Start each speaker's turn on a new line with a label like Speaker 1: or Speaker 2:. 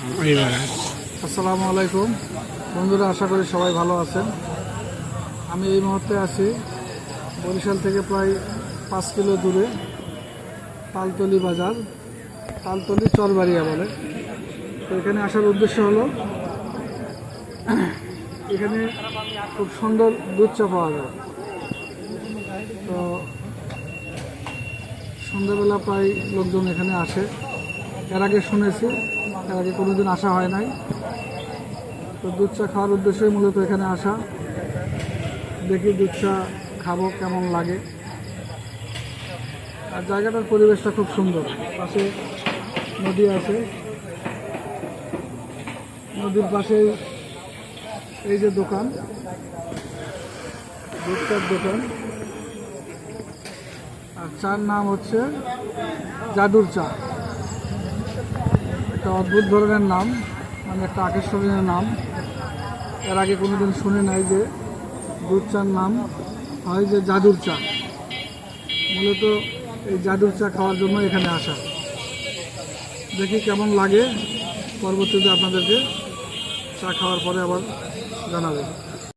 Speaker 1: আসসালামু আলাইকুম। বন্ধুরা, আশা করি সবাই ভালো আছেন। আমি এই মুহূর্তে আছি বরিশাল থেকে প্রায় পাঁচ কিলো দূরে, তালতলি বাজার, তালতলি চরবাড়িয়া বলে। তো এখানে আসার উদ্দেশ্য হলো, এখানে খুব সুন্দর দুধ চা পাওয়া যায়। তো সন্ধ্যাবেলা প্রায় লোকজন এখানে আসে। এর আগে শুনেছি আগে কোনোদিন আসা হয় নাই। তো দুধ চা খাওয়ার উদ্দেশ্যে মূলত এখানে আসা। দেখি দুধ চা খাব কেমন লাগে। আর জায়গাটার পরিবেশটা খুব সুন্দর। পাশে নদী আছে। নদীর পাশে এই যে দোকান। দুধ চার দোকান। আর চার নাম হচ্ছে জাদুর চা। একটা অদ্ভুত ধরনের নাম মানে একটা আকর্ষণীয় নাম। এর আগে কোনোদিন শুনে নাই যে দুধ চার নাম হয় যে জাদুর চা। মূলত এই জাদুর চা খাওয়ার জন্য এখানে আসা। দেখি কেমন লাগে। পরবর্তীতে আপনাদেরকে চা খাওয়ার পরে আবার জানাবে।